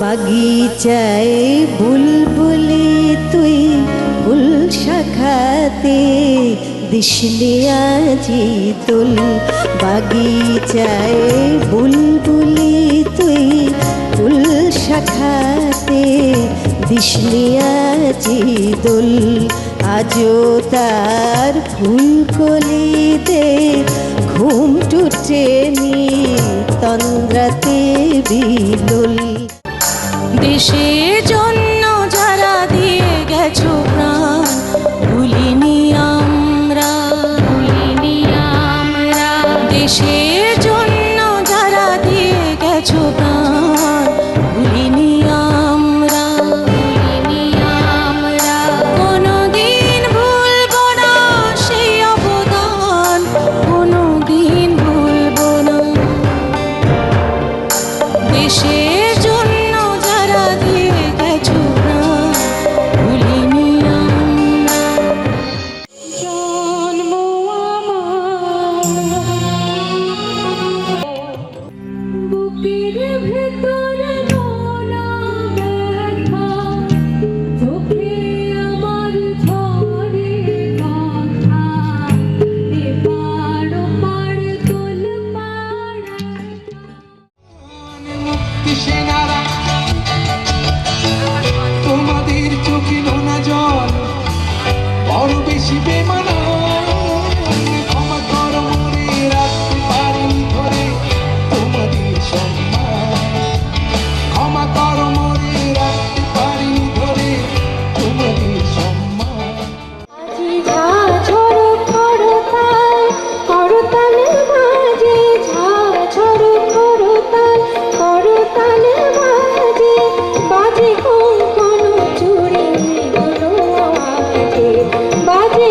বাগিচায় বুলবুলি তুই গুল শাখাতে দিশলি আজি তুল। বাগিচায় বুলবুলি তুই ফুল শাখাতে দিশলি আজি দোল আজো তার ফুল কলিতে ঘুম টুটে নি তন্দ্রাতে বিদোল 是 chegará. বাজে কোন কোন চুরি হলো আজে বাজে